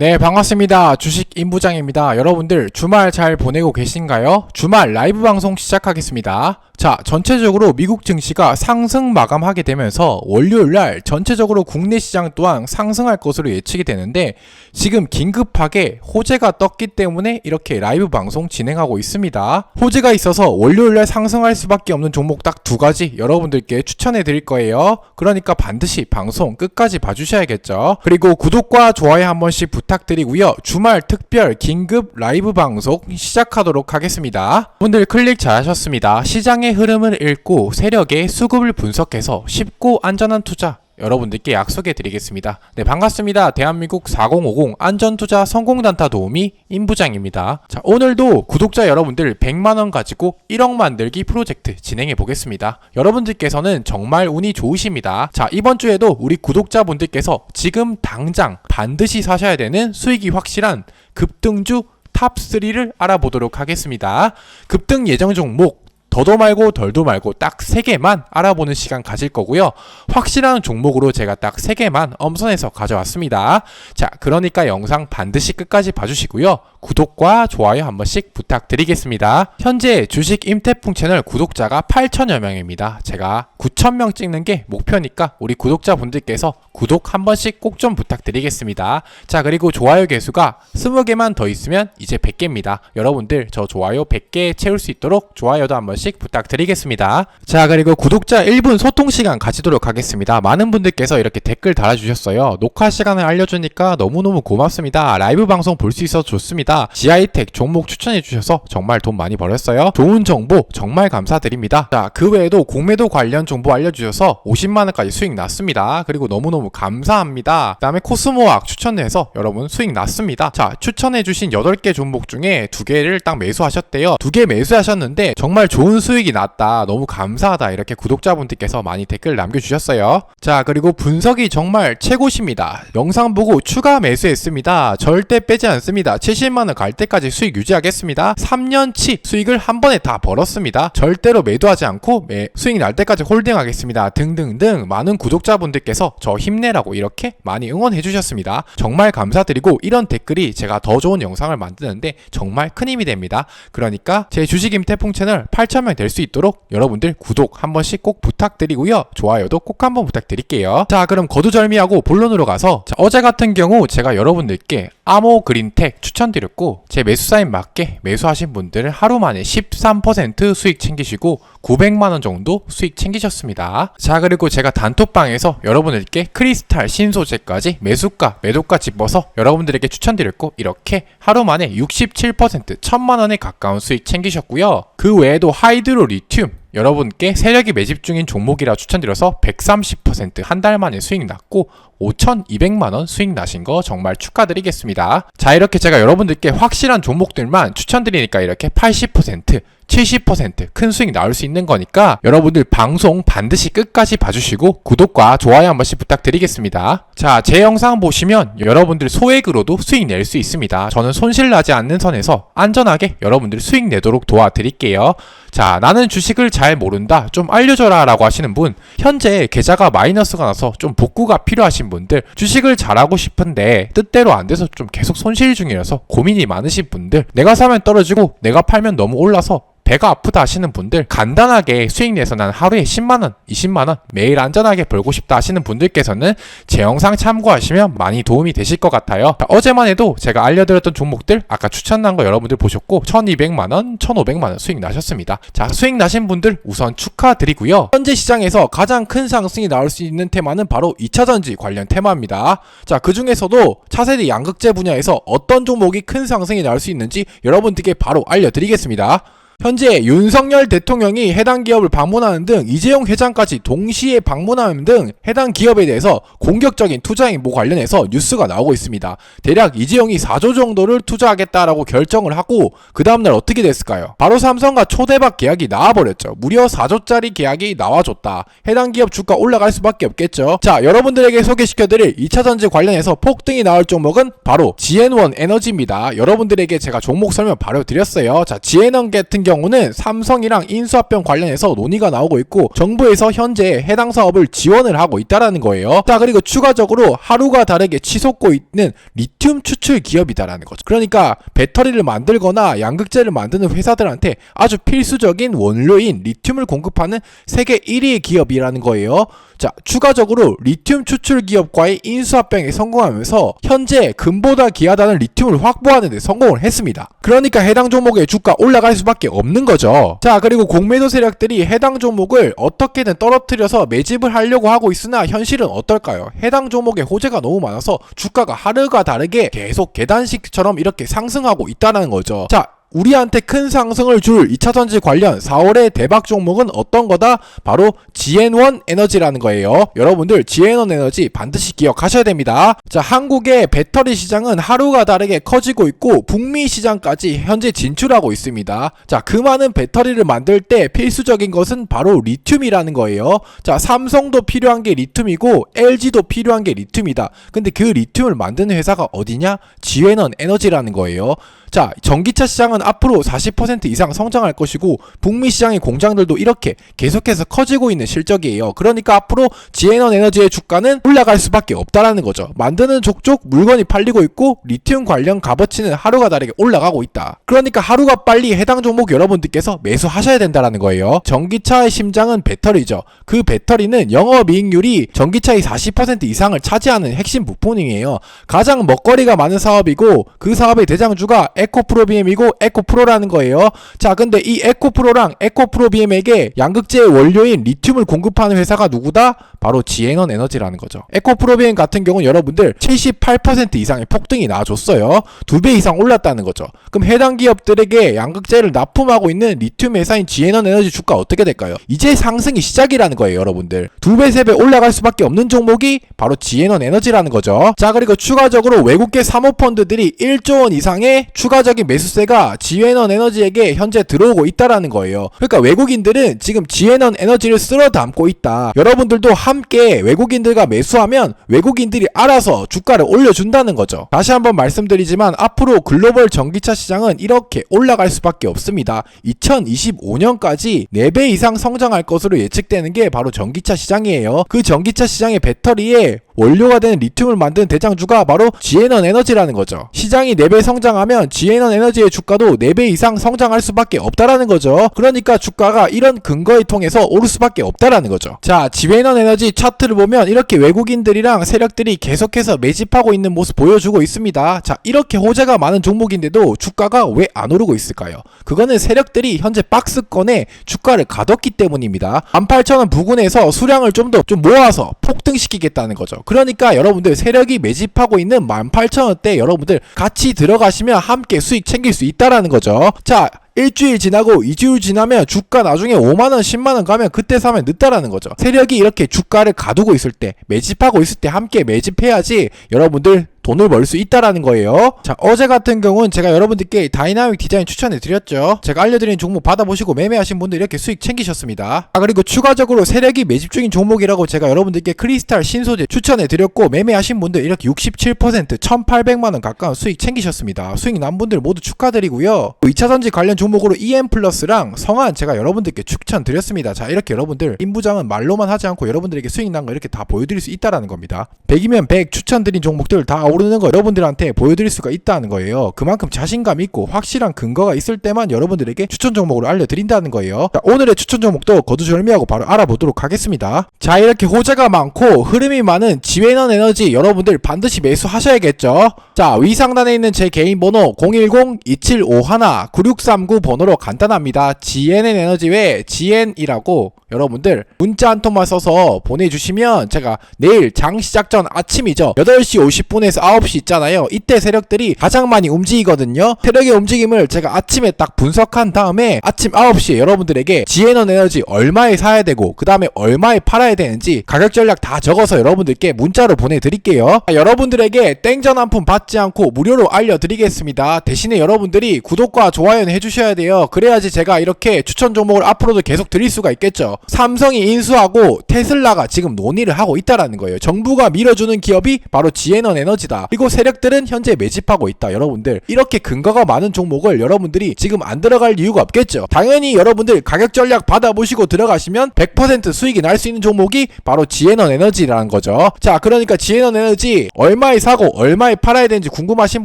네, 반갑습니다. 주식 임부장입니다. 여러분들 주말 잘 보내고 계신가요? 주말 라이브 방송 시작하겠습니다. 자, 전체적으로 미국 증시가 상승 마감하게 되면서 월요일 날 전체적으로 국내 시장 또한 상승할 것으로 예측이 되는데 지금 긴급하게 호재가 떴기 때문에 이렇게 라이브 방송 진행하고 있습니다. 호재가 있어서 월요일 날 상승할 수밖에 없는 종목 딱 두 가지 여러분들께 추천해 드릴 거예요. 그러니까 반드시 방송 끝까지 봐주셔야겠죠. 그리고 구독과 좋아요 한 번씩 부탁드리고요. 주말 특별 긴급 라이브 방송 시작하도록 하겠습니다. 분들 클릭 잘하셨습니다. 시장 의 흐름을 읽고 세력의 수급을 분석해서 쉽고 안전한 투자 여러분들께 약속해 드리겠습니다. 네, 반갑습니다. 대한민국 4050 안전투자 성공단타 도우미 임부장입니다. 자, 오늘도 구독자 여러분들 100만원 가지고 1억 만들기 프로젝트 진행해 보겠습니다. 여러분들께서는 정말 운이 좋으십니다. 자, 이번 주에도 우리 구독자분들께서 지금 당장 반드시 사셔야 되는 수익이 확실한 급등주 탑3를 알아보도록 하겠습니다. 급등 예정 종목 더도 말고 덜도 말고 딱 3개만 알아보는 시간 가질 거고요. 확실한 종목으로 제가 딱 3개만 엄선해서 가져왔습니다. 자, 그러니까 영상 반드시 끝까지 봐주시고요. 구독과 좋아요 한 번씩 부탁드리겠습니다. 현재 주식 임태풍 채널 구독자가 8천여 명입니다. 제가 9천 명 찍는 게 목표니까 우리 구독자분들께서 구독 한 번씩 꼭 좀 부탁드리겠습니다. 자, 그리고 좋아요 개수가 20개만 더 있으면 이제 100개입니다. 여러분들 저 좋아요 100개 채울 수 있도록 좋아요도 한 번씩 부탁드리겠습니다. 자, 그리고 구독자 1분 소통 시간 가지도록 하겠습니다. 많은 분들께서 이렇게 댓글 달아주셨어요. 녹화 시간을 알려주니까 너무너무 고맙습니다. 라이브 방송 볼 수 있어서 좋습니다. 지하이텍 종목 추천해주셔서 정말 돈 많이 벌었어요. 좋은 정보 정말 감사드립니다. 자, 그 외에도 공매도 관련 정보 알려주셔서 50만원까지 수익 났습니다. 그리고 너무너무 감사합니다. 그 다음에 코스모학 추천해서 여러분 수익 났습니다. 자, 추천해주신 8개 종목 중에 2개를 딱 매수하셨대요. 2개 매수하셨는데 정말 좋은 수익이 났다. 너무 감사하다. 이렇게 구독자분들께서 많이 댓글 남겨주셨어요. 자, 그리고 분석이 정말 최고십니다. 영상 보고 추가 매수했습니다. 절대 빼지 않습니다. 70만원 갈 때까지 수익 유지하겠습니다. 3년치 수익을 한 번에 다 벌었습니다. 절대로 매도하지 않고 매, 수익 날 때까지 홀딩하겠습니다. 등등등 많은 구독자분들께서 저 힘내라고 이렇게 많이 응원해 주셨습니다. 정말 감사드리고 이런 댓글이 제가 더 좋은 영상을 만드는데 정말 큰 힘이 됩니다. 그러니까 제 주식임 태풍 채널 8,000명 될수 있도록 여러분들 구독 한 번씩 꼭 부탁드리고요. 좋아요도 꼭 한번 부탁드릴게요. 자, 그럼 거두절미하고 본론으로 가서 자, 어제 같은 경우 제가 여러분들께 아모 그린텍 추천드렸고 제 매수 사인 맞게 매수하신 분들은 하루 만에 13% 수익 챙기시고 900만 원 정도 수익 챙기셨습니다. 자, 그리고 제가 단톡방에서 여러분들께 크리스탈 신소재까지 매수가, 매도가 짚어서 여러분들에게 추천드렸고 이렇게 하루 만에 67% 1000만 원에 가까운 수익 챙기셨고요. 그 외에도 하이드로 리튬 여러분께 세력이 매집 중인 종목이라 추천드려서 130%한 달 만에 수익 났고 5,200만원 수익 나신 거 정말 축하드리겠습니다. 자, 이렇게 제가 여러분들께 확실한 종목들만 추천드리니까 이렇게 80%, 70%큰 수익 나올 수 있는 거니까 여러분들 방송 반드시 끝까지 봐주시고 구독과 좋아요 한 번씩 부탁드리겠습니다. 자, 제 영상 보시면 여러분들 소액으로도 수익 낼 수 있습니다. 저는 손실 나지 않는 선에서 안전하게 여러분들 수익 내도록 도와드릴게요. 자, 나는 주식을 잘 모른다. 좀 알려줘라. 라고 하시는 분, 현재 계좌가 마이너스가 나서 좀 복구가 필요하신 분들, 주식을 잘하고 싶은데 뜻대로 안 돼서 좀 계속 손실 중이라서 고민이 많으신 분들, 내가 사면 떨어지고 내가 팔면 너무 올라서 배가 아프다 하시는 분들 간단하게 수익 내서 난 하루에 10만원, 20만원 매일 안전하게 벌고 싶다 하시는 분들께서는 제 영상 참고하시면 많이 도움이 되실 것 같아요. 자, 어제만 해도 제가 알려드렸던 종목들 아까 추천한 거 여러분들 보셨고 1200만원, 1500만원 수익 나셨습니다. 자 수익 나신 분들 우선 축하드리고요. 현재 시장에서 가장 큰 상승이 나올 수 있는 테마는 바로 2차전지 관련 테마입니다. 자 그 중에서도 차세대 양극재 분야에서 어떤 종목이 큰 상승이 나올 수 있는지 여러분들께 바로 알려드리겠습니다. 현재 윤석열 대통령이 해당 기업을 방문하는 등 이재용 회장까지 동시에 방문하는 등 해당 기업에 대해서 공격적인 투자 행보 관련해서 뉴스가 나오고 있습니다. 대략 이재용이 4조 정도를 투자하겠다라고 결정을 하고 그 다음날 어떻게 됐을까요? 바로 삼성과 초대박 계약이 나와버렸죠. 무려 4조짜리 계약이 나와줬다. 해당 기업 주가 올라갈 수밖에 없겠죠. 자 여러분들에게 소개시켜드릴 2차전지 관련해서 폭등이 나올 종목은 바로 GN1 에너지입니다. 여러분들에게 제가 종목 설명 바로 드렸어요. 자 GN1 같은 경우 는 삼성이랑 인수합병 관련해서 논의가 나오고 있고 정부에서 현재 해당 사업을 지원을 하고 있다라는 거예요. 자 그리고 추가적으로 하루가 다르게 치솟고 있는 리튬 추출 기업이다라는 거죠. 그러니까 배터리를 만들거나 양극재를 만드는 회사들한테 아주 필수적인 원료인 리튬을 공급하는 세계 1위의 기업이라는 거예요. 자, 추가적으로 리튬 추출 기업과의 인수합병에 성공하면서 현재 금보다 귀하다는 리튬을 확보하는 데 성공을 했습니다. 그러니까 해당 종목의 주가 올라갈 수밖에 없는 거죠. 자, 그리고 공매도 세력들이 해당 종목을 어떻게든 떨어뜨려서 매집을 하려고 하고 있으나 현실은 어떨까요? 해당 종목의 호재가 너무 많아서 주가가 하루가 다르게 계속 계단식처럼 이렇게 상승하고 있다는 거죠. 자, 우리한테 큰 상승을 줄 2차 전지 관련 4월의 대박 종목은 어떤 거다? 바로 GN1 에너지라는 거예요. 여러분들 GN1 에너지 반드시 기억하셔야 됩니다. 자, 한국의 배터리 시장은 하루가 다르게 커지고 있고 북미 시장까지 현재 진출하고 있습니다. 자, 그 많은 배터리를 만들 때 필수적인 것은 바로 리튬이라는 거예요. 자, 삼성도 필요한 게 리튬이고 LG도 필요한 게 리튬이다. 근데 그 리튬을 만드는 회사가 어디냐? GN1 에너지라는 거예요. 자, 전기차 시장은 앞으로 40% 이상 성장할 것이고 북미 시장의 공장들도 이렇게 계속해서 커지고 있는 실적이에요. 그러니까 앞으로 지에넌 에너지의 주가는 올라갈 수밖에 없다라는 거죠. 만드는 족족 물건이 팔리고 있고 리튬 관련 값어치는 하루가 다르게 올라가고 있다. 그러니까 하루가 빨리 해당 종목 여러분들께서 매수하셔야 된다라는 거예요. 전기차의 심장은 배터리죠. 그 배터리는 영업이익률이 전기차의 40% 이상을 차지하는 핵심 부품이에요. 가장 먹거리가 많은 사업이고 그 사업의 대장주가 에코 프로 BM이고 에코 프로라는 거예요. 자, 근데 이 에코 프로랑 에코 프로 BM에게 양극재의 원료인 리튬을 공급하는 회사가 누구다? 바로 지에넌 에너지라는 거죠. 에코 프로 BM 같은 경우는 여러분들 78% 이상의 폭등이 나와줬어요. 두 배 이상 올랐다는 거죠. 그럼 해당 기업들에게 양극재를 납품하고 있는 리튬 회사인 지에넌 에너지 주가 어떻게 될까요? 이제 상승이 시작이라는 거예요, 여러분들. 두 배, 세 배 올라갈 수밖에 없는 종목이 바로 지에넌 에너지라는 거죠. 자, 그리고 추가적으로 외국계 사모펀드들이 1조 원 이상의 추 가적인 매수세가 지에넌 에너지에게 현재 들어오고 있다라는 거예요. 그러니까 외국인들은 지금 지에넌 에너지를 쓸어 담고 있다. 여러분들도 함께 외국인들과 매수하면 외국인들이 알아서 주가를 올려준다는 거죠. 다시 한번 말씀드리지만 앞으로 글로벌 전기차 시장은 이렇게 올라갈 수밖에 없습니다. 2025년까지 4배 이상 성장할 것으로 예측되는 게 바로 전기차 시장이에요. 그 전기차 시장의 배터리에 원료가 되는 리튬을 만드는 대장주가 바로 지에넌 에너지라는 거죠. 시장이 4배 성장하면 지에넌 에너지의 주가도 4배 이상 성장할 수밖에 없다라는 거죠. 그러니까 주가가 이런 근거에 통해서 오를 수밖에 없다라는 거죠. 자, 지에넌 에너지 차트를 보면 이렇게 외국인들이랑 세력들이 계속해서 매집하고 있는 모습 보여주고 있습니다. 자, 이렇게 호재가 많은 종목인데도 주가가 왜 안 오르고 있을까요? 그거는 세력들이 현재 박스권에 주가를 가뒀기 때문입니다. 18,000원 부근에서 수량을 좀 더좀 모아서 폭등시키겠다는 거죠. 그러니까 여러분들 세력이 매집하고 있는 18,000원대 여러분들 같이 들어가시면 함께 수익 챙길 수 있다라는 거죠. 자, 일주일 지나고 2주일 지나면 주가 나중에 5만원, 10만원 가면 그때 사면 늦다라는 거죠. 세력이 이렇게 주가를 가두고 있을 때, 매집하고 있을 때 함께 매집해야지 여러분들 돈을 벌 수 있다라는 거예요. 자, 어제 같은 경우는 제가 여러분들께 다이나믹 디자인 추천해 드렸죠. 제가 알려드린 종목 받아보시고 매매하신 분들 이렇게 수익 챙기셨습니다. 아, 그리고 추가적으로 세력이 매집 중인 종목이라고 제가 여러분들께 크리스탈 신소재 추천해 드렸고 매매하신 분들 이렇게 67% 1800만 원 가까운 수익 챙기셨습니다. 수익 난 분들 모두 축하드리고요. 2차전지 관련 종목으로 EM 플러스랑 성한 제가 여러분들께 추천드렸습니다. 자, 이렇게 여러분들 임부장은 말로만 하지 않고 여러분들에게 수익 난 거 이렇게 다 보여드릴 수 있다라는 겁니다. 100이면 100 추천드린 종목들 다 오 르는 거 여러분들한테 보여드릴 수가 있다는 거예요. 그만큼 자신감 있고 확실한 근거가 있을 때만 여러분들에게 추천 종목으로 알려드린다는 거예요. 자, 오늘의 추천 종목도 거두절미하고 바로 알아보도록 하겠습니다. 자, 이렇게 호재가 많고 흐름이 많은 지웨넌 에너지 여러분들 반드시 매수하셔야겠죠. 자, 위상단에 있는 제 개인 번호 010-2751-9639 번호로 간단합니다. GNN 에너지 외 GN이라고 여러분들 문자 한 통만 써서 보내주시면 제가 내일 장 시작 전 아침이죠. 8시 50분에서 9시 있잖아요. 이때 세력들이 가장 많이 움직이거든요. 세력의 움직임을 제가 아침에 딱 분석한 다음에 아침 9시에 여러분들에게 지에넌 에너지 얼마에 사야 되고 그 다음에 얼마에 팔아야 되는지 가격 전략 다 적어서 여러분들께 문자로 보내드릴게요. 아, 여러분들에게 땡전 한 푼 받지 않고 무료로 알려드리겠습니다. 대신에 여러분들이 구독과 좋아요는 해주셔야 돼요. 그래야지 제가 이렇게 추천 종목을 앞으로도 계속 드릴 수가 있겠죠. 삼성이 인수하고 테슬라가 지금 논의를 하고 있다라는 거예요. 정부가 밀어주는 기업이 바로 지에넌 에너지다. 퍼센트다. 그리고 세력들은 현재 매집하고 있다. 여러분들 이렇게 근거가 많은 종목을 여러분들이 지금 안 들어갈 이유가 없겠죠. 당연히 여러분들 가격 전략 받아보시고 들어가시면 100% 수익이 날 수 있는 종목이 바로 지에넌 에너지라는 거죠. 자, 그러니까 지에넌 에너지 얼마에 사고 얼마에 팔아야 되는지 궁금하신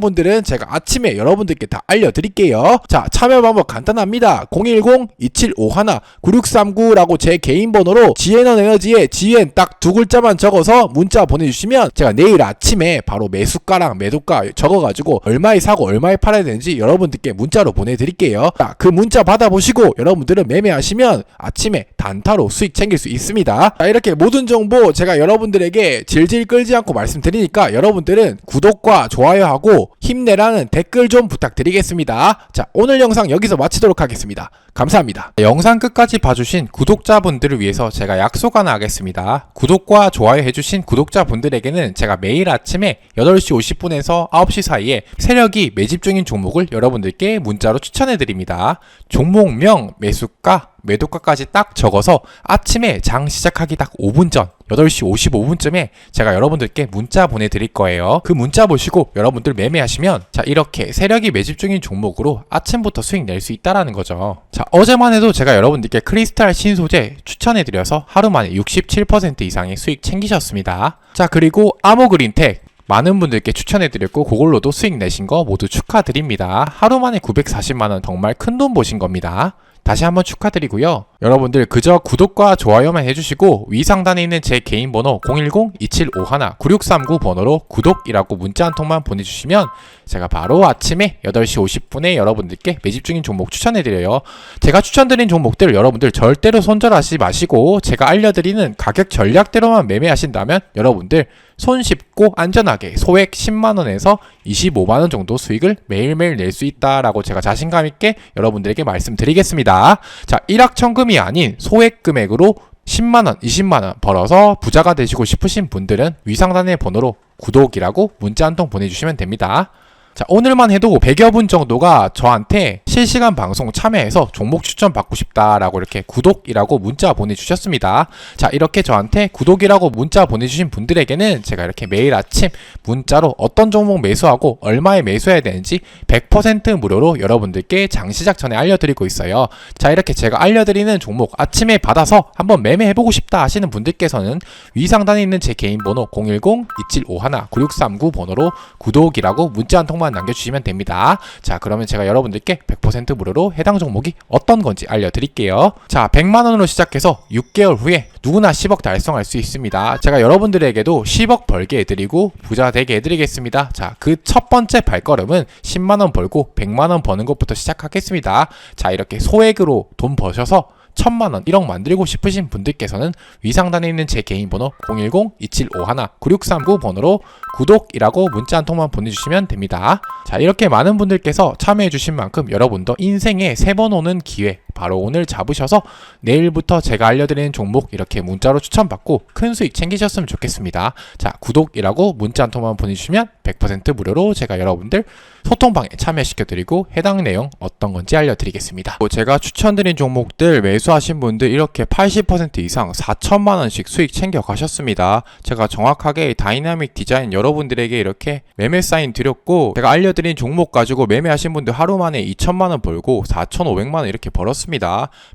분들은 제가 아침에 여러분들께 다 알려드릴게요. 자, 참여 방법 간단합니다. 010-2751-9639라고 제 개인 번호로 지에넌 에너지에 지엔 딱 두 글자만 적어서 문자 보내주시면 제가 내일 아침에 바로 매수가랑 매도가 적어가지고 얼마에 사고 얼마에 팔아야 되는지 여러분들께 문자로 보내드릴게요. 자, 그 문자 받아보시고 여러분들은 매매하시면 아침에 단타로 수익 챙길 수 있습니다. 자, 이렇게 모든 정보 제가 여러분들에게 질질 끌지 않고 말씀드리니까 여러분들은 구독과 좋아요하고 힘내라는 댓글 좀 부탁드리겠습니다. 자, 오늘 영상 여기서 마치도록 하겠습니다. 감사합니다. 영상 끝까지 봐주신 구독자분들을 위해서 제가 약속 하나 하겠습니다. 구독과 좋아요 해주신 구독자분들에게는 제가 매일 아침에 8시 50분에서 9시 사이에 세력이 매집 중인 종목을 여러분들께 문자로 추천해드립니다. 종목명, 매수가, 매도가까지 딱 적어서 아침에 장 시작하기 딱 5분 전 8시 55분쯤에 제가 여러분들께 문자 보내드릴 거예요. 그 문자 보시고 여러분들 매매하시면 자 이렇게 세력이 매집 중인 종목으로 아침부터 수익 낼 수 있다라는 거죠. 자 어제만 해도 제가 여러분들께 크리스탈 신소재 추천해드려서 하루 만에 67% 이상의 수익 챙기셨습니다. 자 그리고 아모그린텍 많은 분들께 추천해드렸고 그걸로도 수익 내신 거 모두 축하드립니다. 하루 만에 940만원 정말 큰 돈 보신 겁니다. 다시 한번 축하드리고요. 여러분들 그저 구독과 좋아요만 해주시고 위 상단에 있는 제 개인 번호 010-2751-9639 번호로 구독이라고 문자 한 통만 보내주시면 제가 바로 아침에 8시 50분에 여러분들께 매집 중인 종목 추천해드려요. 제가 추천드린 종목들 여러분들 절대로 손절하지 마시고 제가 알려드리는 가격 전략대로만 매매하신다면 여러분들 손쉽고 안전하게 소액 10만원에서 25만원 정도 수익을 매일매일 낼 수 있다라고 제가 자신감 있게 여러분들에게 말씀드리겠습니다. 자, 일확천금이 아닌 소액 금액으로 10만원, 20만원 벌어서 부자가 되시고 싶으신 분들은 위상단의 번호로 구독이라고 문자 한 통 보내주시면 됩니다. 자, 오늘만 해도 100여 분 정도가 저한테 실시간 방송 참여해서 종목 추천 받고 싶다라고 이렇게 구독이라고 문자 보내주셨습니다. 자, 이렇게 저한테 구독이라고 문자 보내주신 분들에게는 제가 이렇게 매일 아침 문자로 어떤 종목 매수하고 얼마에 매수해야 되는지 100% 무료로 여러분들께 장 시작 전에 알려드리고 있어요. 자, 이렇게 제가 알려드리는 종목 아침에 받아서 한번 매매해보고 싶다 하시는 분들께서는 위 상단에 있는 제 개인 번호 010-2751-9639 번호로 구독이라고 문자 한 통만 남겨주시면 됩니다. 자, 그러면 제가 여러분들께 100% 무료로 해당 종목이 어떤 건지 알려드릴게요. 자, 100만원으로 시작해서 6개월 후에 누구나 10억 달성할 수 있습니다. 제가 여러분들에게도 10억 벌게 해드리고 부자 되게 해드리겠습니다. 자, 그 첫 번째 발걸음은 10만원 벌고 100만원 버는 것부터 시작하겠습니다. 자, 이렇게 소액으로 돈 버셔서 천만원, 1억 만들고 싶으신 분들께서는 위상단에 있는 제 개인 번호 010-2751-9639 번호로 구독이라고 문자 한 통만 보내주시면 됩니다. 자, 이렇게 많은 분들께서 참여해주신 만큼 여러분도 인생에 세번 오는 기회 바로 오늘 잡으셔서 내일부터 제가 알려드리는 종목 이렇게 문자로 추천받고 큰 수익 챙기셨으면 좋겠습니다. 자, 구독이라고 문자 한 통만 보내주시면 100% 무료로 제가 여러분들 소통방에 참여시켜드리고 해당 내용 어떤 건지 알려드리겠습니다. 또 제가 추천드린 종목들 매수하신 분들 이렇게 80% 이상 4천만원씩 수익 챙겨 가셨습니다. 제가 정확하게 다이나믹 디자인 여러분들에게 이렇게 매매 사인 드렸고 제가 알려드린 종목 가지고 매매하신 분들 하루 만에 2천만원 벌고 4,500만원 이렇게 벌었습니다.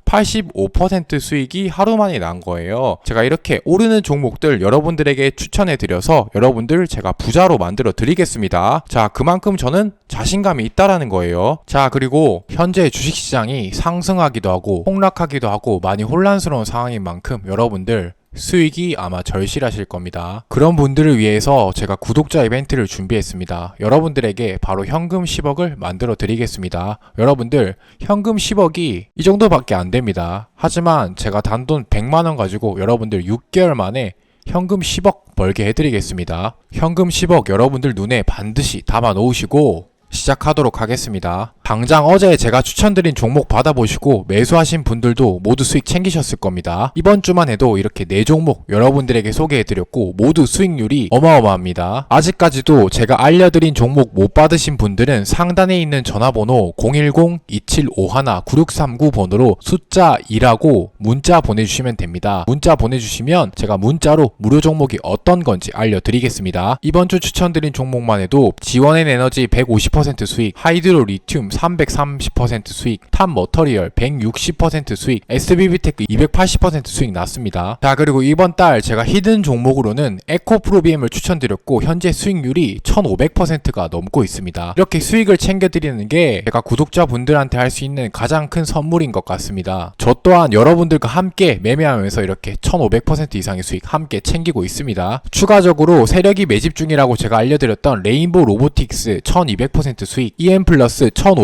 85% 수익이 하루 만에 난 거예요. 제가 이렇게 오르는 종목들 여러분들에게 추천해 드려서 여러분들 제가 부자로 만들어 드리겠습니다. 자, 그만큼 저는 자신감이 있다라는 거예요. 자, 그리고 현재 주식시장이 상승하기도 하고 폭락하기도 하고 많이 혼란스러운 상황인 만큼 여러분들 수익이 아마 절실하실 겁니다. 그런 분들을 위해서 제가 구독자 이벤트를 준비했습니다. 여러분들에게 바로 현금 10억을 만들어 드리겠습니다. 여러분들 현금 10억이 이 정도밖에 안 됩니다. 하지만 제가 단돈 100만 원 가지고 여러분들 6개월 만에 현금 10억 벌게 해드리겠습니다. 현금 10억 여러분들 눈에 반드시 담아 놓으시고 시작하도록 하겠습니다. 당장 어제 제가 추천드린 종목 받아보시고 매수하신 분들도 모두 수익 챙기셨을 겁니다. 이번 주만 해도 이렇게 네 종목 여러분들에게 소개해드렸고 모두 수익률이 어마어마합니다. 아직까지도 제가 알려드린 종목 못 받으신 분들은 상단에 있는 전화번호 010-2751-9639 번호로 숫자 2라고 문자 보내주시면 됩니다. 문자 보내주시면 제가 문자로 무료 종목이 어떤 건지 알려드리겠습니다. 이번 주 추천드린 종목만 해도 지원엔 에너지 150% 수익, 하이드로 리튬 330% 수익, 탑 머터리얼 160% 수익, SBB테크 280% 수익 났습니다. 자 그리고 이번 달 제가 히든 종목으로는 에코프로비엠을 추천드렸고 현재 수익률이 1500%가 넘고 있습니다. 이렇게 수익을 챙겨드리는 게 제가 구독자분들한테 할 수 있는 가장 큰 선물인 것 같습니다. 저 또한 여러분들과 함께 매매하면서 이렇게 1500% 이상의 수익 함께 챙기고 있습니다. 추가적으로 세력이 매집 중이라고 제가 알려드렸던 레인보우 로보틱스 1200% 수익, EM 플러스 1500%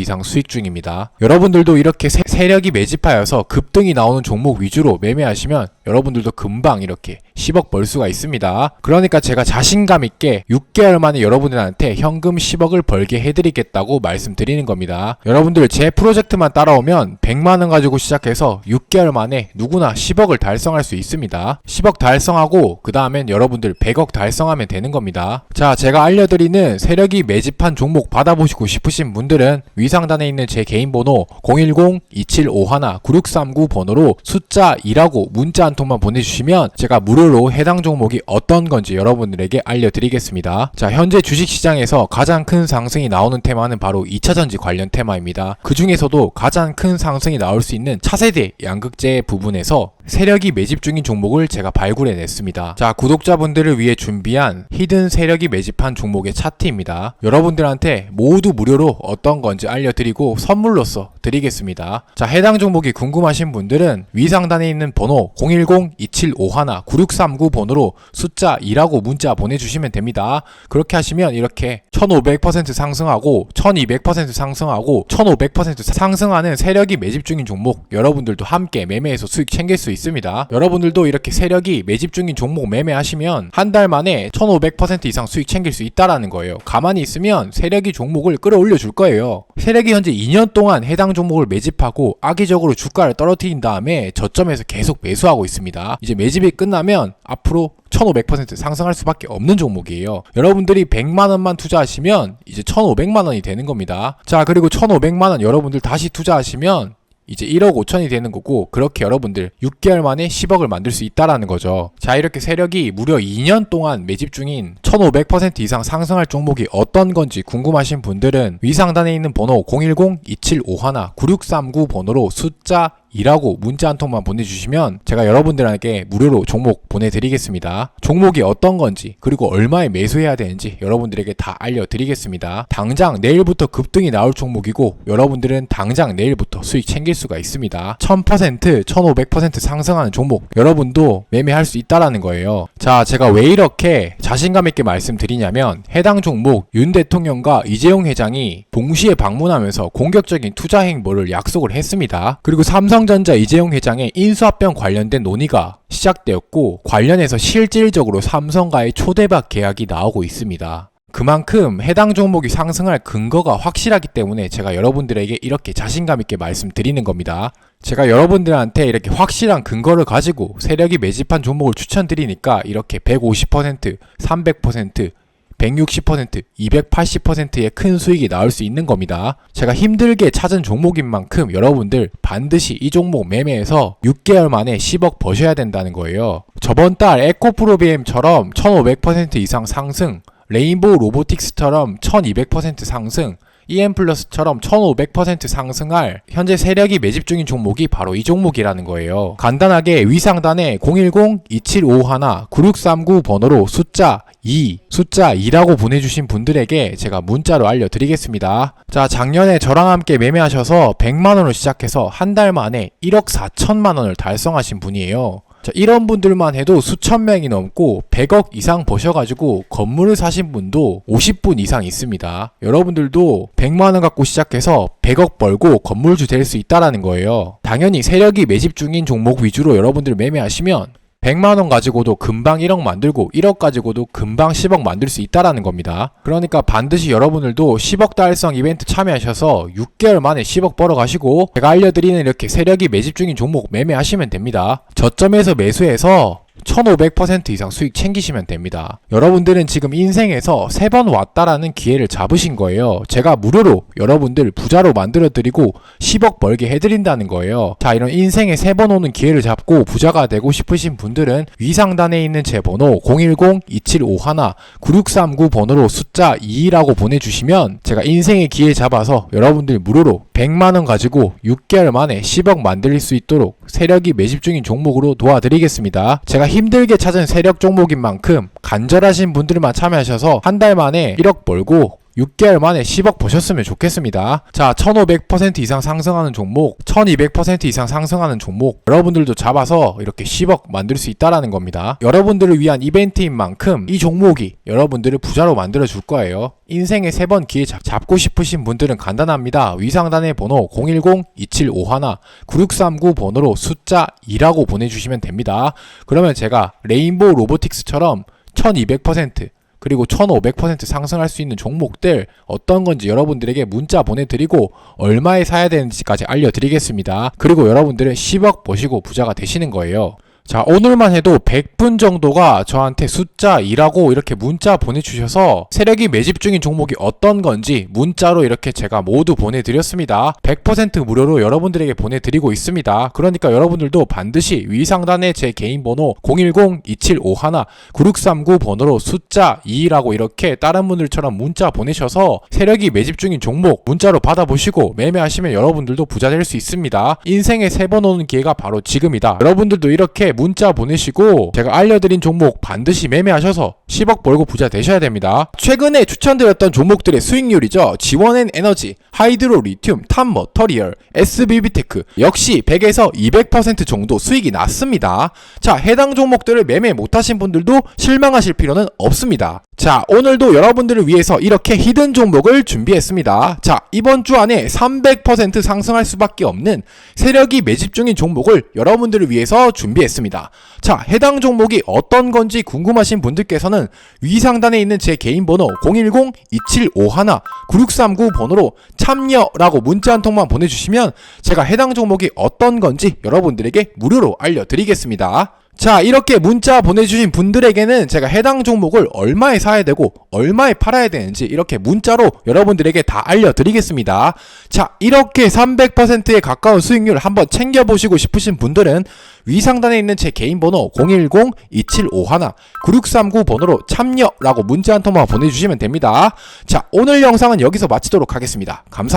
이상 수익 중입니다. 여러분들도 이렇게 세, 세력이 매집하여서 급등이 나오는 종목 위주로 매매하시면 여러분들도 금방 이렇게 10억 벌 수가 있습니다. 그러니까 제가 자신감 있게 6개월 만에 여러분들한테 현금 10억을 벌게 해드리겠다고 말씀드리는 겁니다. 여러분들 제 프로젝트만 따라오면 100만원 가지고 시작해서 6개월 만에 누구나 10억을 달성할 수 있습니다. 10억 달성하고 그 다음엔 여러분들 100억 달성하면 되는 겁니다. 자, 제가 알려드리는 세력이 매집한 종목 받아보시고 싶으신 분들은 위상단에 있는 제 개인 번호 010-2751-9639 번호로 숫자 2라고 문자 한 통만 보내주시면 제가 무료로 해당 종목이 어떤 건지 여러분들에게 알려드리겠습니다. 자, 현재 주식시장에서 가장 큰 상승이 나오는 테마는 바로 2차전지 관련 테마입니다. 그 중에서도 가장 큰 상승이 나올 수 있는 차세대 양극재 부분에서 세력이 매집 중인 종목을 제가 발굴해 냈습니다. 자, 구독자분들을 위해 준비한 히든 세력이 매집한 종목의 차트입니다. 여러분들한테 모두 무료로 어떤 건지 알려드리고 선물로서 드리겠습니다. 자, 해당 종목이 궁금하신 분들은 위상단에 있는 번호 010-2751-9639 번호로 숫자 2라고 문자 보내주시면 됩니다. 그렇게 하시면 이렇게 1500% 상승하고 1200% 상승하고 1500% 상승하는 세력이 매집 중인 종목 여러분들도 함께 매매해서 수익 챙길 수 있습니다. 여러분들도 이렇게 세력이 매집 중인 종목 매매하시면 한 달 만에 1500% 이상 수익 챙길 수 있다라는 거예요. 가만히 있으면 세력이 종목을 끌어올려 줄 거예요. 세력이 현재 2년 동안 해당 종목을 매집하고 악의적으로 주가를 떨어뜨린 다음에 저점에서 계속 매수하고 있습니다. 이제 매집이 끝나면 앞으로 1500% 상승할 수밖에 없는 종목이에요. 여러분들이 100만 원만 투자하시면 이제 1500만 원이 되는 겁니다. 자, 그리고 1500만 원 여러분들 다시 투자하시면 이제 1억 5천이 되는 거고 그렇게 여러분들 6개월 만에 10억을 만들 수 있다라는 거죠. 자 이렇게 세력이 무려 2년 동안 매집 중인 1500% 이상 상승할 종목이 어떤 건지 궁금하신 분들은 위상단에 있는 번호 010-2751-9639 번호로 숫자 2라고 문자 한 통만 보내주시면 제가 여러분들에게 무료로 종목 보내드리겠습니다. 종목이 어떤 건지 그리고 얼마에 매수해야 되는지 여러분들에게 다 알려드리겠습니다. 당장 내일부터 급등이 나올 종목이고 여러분들은 당장 내일부터 수익 챙길 수가 있습니다. 1000%, 1500% 상승하는 종목 여러분도 매매할 수 있다라는 거예요. 자, 제가 왜 이렇게 자신감 있게 말씀드리냐면 해당 종목 윤 대통령과 이재용 회장이 동시에 방문하면서 공격적인 투자 행보를 약속을 했습니다. 그리고 삼성 전자 이재용 회장의 인수합병 관련된 논의가 시작되었고 관련해서 실질적으로 삼성과의 초대박 계약이 나오고 있습니다. 그만큼 해당 종목이 상승할 근거가 확실하기 때문에 제가 여러분들에게 이렇게 자신감 있게 말씀드리는 겁니다. 제가 여러분들한테 이렇게 확실한 근거를 가지고 세력이 매집한 종목을 추천드리니까 이렇게 150%, 300%, 160%, 280%의 큰 수익이 나올 수 있는 겁니다. 제가 힘들게 찾은 종목인 만큼 여러분들 반드시 이 종목 매매해서 6개월 만에 10억 버셔야 된다는 거예요. 저번 달 에코프로비엠처럼 1500% 이상 상승, 레인보우 로보틱스처럼 1200% 상승, EM 플러스처럼 1500% 상승할 현재 세력이 매집 중인 종목이 바로 이 종목이라는 거예요. 간단하게 위상단에 010-2751-9639 번호로 숫자 2, 숫자 2라고 보내주신 분들에게 제가 문자로 알려드리겠습니다. 자, 작년에 저랑 함께 매매하셔서 100만원을 시작해서 한 달 만에 1억 4천만원을 달성하신 분이에요. 자, 이런 분들만 해도 수천 명이 넘고 100억 이상 버셔가지고 건물을 사신 분도 50분 이상 있습니다. 여러분들도 100만원 갖고 시작해서 100억 벌고 건물주 될 수 있다라는 거예요. 당연히 세력이 매집 중인 종목 위주로 여러분들 매매하시면 100만원 가지고도 금방 1억 만들고 1억 가지고도 금방 10억 만들 수 있다라는 겁니다. 그러니까 반드시 여러분들도 10억 달성 이벤트 참여하셔서 6개월 만에 10억 벌어가시고 제가 알려드리는 이렇게 세력이 매집 중인 종목 매매하시면 됩니다. 저점에서 매수해서 1500% 이상 수익 챙기시면 됩니다. 여러분들은 지금 인생에서 세 번 왔다라는 기회를 잡으신 거예요. 제가 무료로 여러분들 부자로 만들어 드리고 10억 벌게 해드린다는 거예요. 자, 이런 인생에 세 번 오는 기회를 잡고 부자가 되고 싶으신 분들은 위상단에 있는 제 번호 010-2751-9639 번호로 숫자 2라고 보내주시면 제가 인생의 기회 잡아서 여러분들 무료로 100만원 가지고 6개월 만에 10억 만들 수 있도록 세력이 매집 중인 종목으로 도와드리겠습니다. 제가 힘들게 찾은 세력 종목인 만큼 간절하신 분들만 참여하셔서 한 달 만에 1억 벌고 6개월 만에 10억 보셨으면 좋겠습니다. 자, 1500% 이상 상승하는 종목, 1200% 이상 상승하는 종목, 여러분들도 잡아서 이렇게 10억 만들 수 있다라는 겁니다. 여러분들을 위한 이벤트인 만큼 이 종목이 여러분들을 부자로 만들어 줄 거예요. 인생에 세번 기회 잡- 잡고 싶으신 분들은 간단합니다. 위상단의 번호 010-2751-9639 번호로 숫자 2라고 보내주시면 됩니다. 그러면 제가 레인보우 로보틱스처럼 1200% 그리고 1500% 상승할 수 있는 종목들 어떤 건지 여러분들에게 문자 보내드리고 얼마에 사야 되는지까지 알려드리겠습니다. 그리고 여러분들은 10억 버시고 부자가 되시는 거예요. 자, 오늘만 해도 100분 정도가 저한테 숫자 2라고 이렇게 문자 보내주셔서 세력이 매집 중인 종목이 어떤 건지 문자로 이렇게 제가 모두 보내드렸습니다. 100% 무료로 여러분들에게 보내드리고 있습니다. 그러니까 여러분들도 반드시 위 상단에 제 개인 번호 010-2751-9639 번호로 숫자 2라고 이렇게 다른 분들처럼 문자 보내셔서 세력이 매집 중인 종목 문자로 받아보시고 매매하시면 여러분들도 부자 될 수 있습니다. 인생에 세 번 오는 기회가 바로 지금이다. 여러분들도 이렇게 문자 보내시고 제가 알려드린 종목 반드시 매매하셔서 10억 벌고 부자 되셔야 됩니다. 최근에 추천드렸던 종목들의 수익률이죠. 지원앤 에너지, 하이드로 리튬, 탑 머터리얼, SBB테크 역시 100에서 200% 정도 수익이 났습니다. 자, 해당 종목들을 매매 못하신 분들도 실망하실 필요는 없습니다. 자, 오늘도 여러분들을 위해서 이렇게 히든 종목을 준비했습니다. 자, 이번 주 안에 300% 상승할 수밖에 없는 세력이 매집 중인 종목을 여러분들을 위해서 준비했습니다. 자, 해당 종목이 어떤 건지 궁금하신 분들께서는 위 상단에 있는 제 개인 번호 010-2751-9639 번호로 참여라고 문자 한 통만 보내주시면 제가 해당 종목이 어떤 건지 여러분들에게 무료로 알려드리겠습니다. 자, 이렇게 문자 보내주신 분들에게는 제가 해당 종목을 얼마에 사야 되고 얼마에 팔아야 되는지 이렇게 문자로 여러분들에게 다 알려드리겠습니다. 자, 이렇게 300%에 가까운 수익률 한번 챙겨보시고 싶으신 분들은 위상단에 있는 제 개인 번호 010-2751-9639 번호로 참여라고 문자 한 통만 보내주시면 됩니다. 자, 오늘 영상은 여기서 마치도록 하겠습니다. 감사합니다.